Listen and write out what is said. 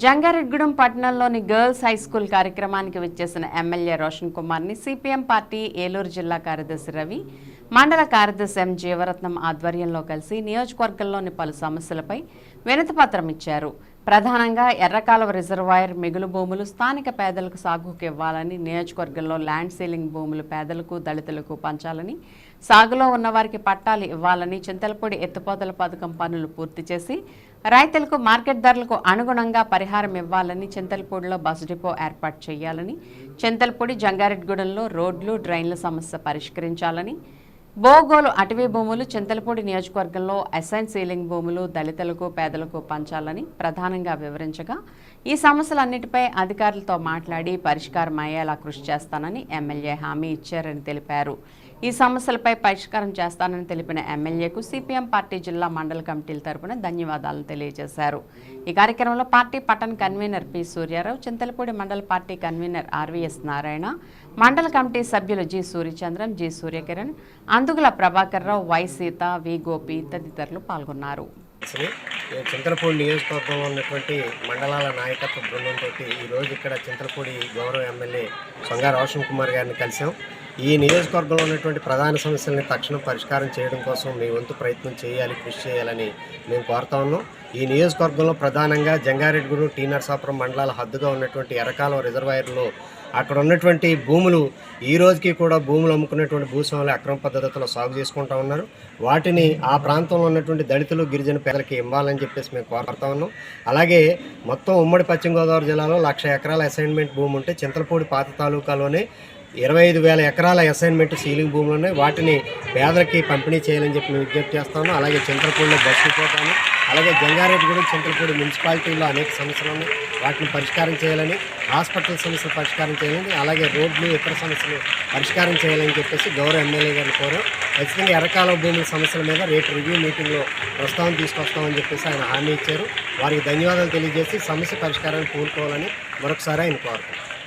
జంగారెడ్గూడెం పట్టణంలోని girls high school కార్యక్రమానికి విచ్చేసిన ఎమ్మెల్యే రోషన్ కుమార్ని సిపిఎం పార్టీ ఏలూరు జిల్లా కార్యదర్శి రవి మండల కార్యదర్శి ఎం జీవరత్నం ఆధ్వర్యంలో కలిసి నియోజకవర్గంలోని పలు సమస్యలపై వినతిపత్రం ఇచ్చారు. ప్రధానంగా ఎర్రకాలువ రిజర్వాయర్ మిగులు భూములు స్థానిక పేదలకు సాగుకు ఇవ్వాలని నియోజకవర్గంలో ల్యాండ్ సీలింగ్ భూములు పేదలకు దళితులకు పంచాలని సాగులో ఉన్నవారికి పట్టాలు ఇవ్వాలని చింతలపూడి ఎత్తుపోతల పథకం పనులు పూర్తి చేసి రైతులకు మార్కెట్ ధరలకు అనుగుణంగా పరిహారం ఇవ్వాలని చింతలపూడిలో బస్ డిపో ఏర్పాటు చేయాలని చింతలపూడి జంగారెడ్గూడెంలో రోడ్లు డ్రైన్ల సమస్య పరిష్కరించాలని బోగోలు అటవీ భూములు చింతలపూడి నియోజకవర్గంలో అసైన్ సీలింగ్ భూములు దళితులకు పేదలకు పంచాలని ప్రధానంగా వివరించగా ఈ సమస్యలన్నిటిపై అధికారులతో మాట్లాడి పరిష్కారం అయ్యేలా కృషి చేస్తానని ఎమ్మెల్యే హామీ ఇచ్చారని తెలిపారు. ఈ సమస్యలపై పరిష్కారం చేస్తానని తెలిపిన ఎమ్మెల్యేకు సిపిఎం పార్టీ జిల్లా మండల కమిటీల తరపున ధన్యవాదాలు తెలియజేశారు. ఈ కార్యక్రమంలో పార్టీ పట్టణ కన్వీనర్ పి. సూర్యారావు చింతలపూడి మండల పార్టీ కన్వీనర్ ఆర్వీఎస్ నారాయణ మండల కమిటీ సభ్యులు G. Suryachandram G. Suryakiran Andugula Prabhakar Rao Y. Seetha V. Gopi తదితరులు పాల్గొన్నారు. శ్రీ చింతలపూడి నియోజకవర్గంలో ఉన్నటువంటి మండలాల నాయకత్వ బృందంతో ఈరోజు ఇక్కడ చింతలపూడి గౌరవ ఎమ్మెల్యే సొంగారు రోషన్ కుమార్ గారిని కలిసాం ఈ నియోజకవర్గంలో ఉన్నటువంటి ప్రధాన సమస్యల్ని తక్షణం పరిష్కారం చేయడం కోసం మీ వంతు ప్రయత్నం చేయాలి కృషి చేయాలని మేము కోరుతా ఉన్నాం. ఈ నియోజకవర్గంలో ప్రధానంగా జంగారెడ్డిగూడెం టీ నరసాపురం మండలాల హద్దుగా ఉన్నటువంటి ఎర్రకాలం రిజర్వాయర్లో అక్కడ ఉన్నటువంటి భూములు ఈ రోజుకి కూడా భూములు అమ్ముకునేటువంటి భూస్వాములు అక్రమ పద్ధతిలో సాగు చేసుకుంటా ఉన్నారు. వాటిని ఆ ప్రాంతంలో ఉన్నటువంటి దళితులు గిరిజన పేదలకి ఇవ్వాలని చెప్పేసి మేము కోరుతా ఉన్నాం. అలాగే మొత్తం ఉమ్మడి పశ్చిమ గోదావరి జిల్లాలో లక్ష ఎకరాల అసైన్మెంట్ భూమి ఉంటే చింతలపూడి పాత తాలూకాలోనే ఇరవై ఐదు వేల ఎకరాల అసైన్మెంట్ సీలింగ్ భూములు ఉన్నాయి. వాటిని పేదలకి పంపిణీ చేయాలని చెప్పి మేము విజ్ఞప్తి చేస్తాను అలాగే చంద్రపూడిలో బస్సు పోతాను అలాగే జంగారెడ్డిగూడెం చింతలపూడి మున్సిపాలిటీలో అనేక సమస్యలు ఉన్నాయి. వాటిని పరిష్కారం చేయాలని హాస్పిటల్ సమస్యలు పరిష్కారం చేయాలని అలాగే రోడ్లు ఇతర సమస్యలు పరిష్కారం చేయాలని చెప్పేసి గౌరవ ఎమ్మెల్యే గారిని కోరాం. ఖచ్చితంగా ఎర్రకాల భూముల సమస్యల మీద రేపు రివ్యూ మీటింగ్లో ప్రస్తావన తీసుకొస్తామని చెప్పేసి ఆయన హామీ ఇచ్చారు. వారికి ధన్యవాదాలు తెలియజేసి సమస్య పరిష్కారాన్ని కోరుకోవాలని మరొకసారి ఆయన కోరుతాం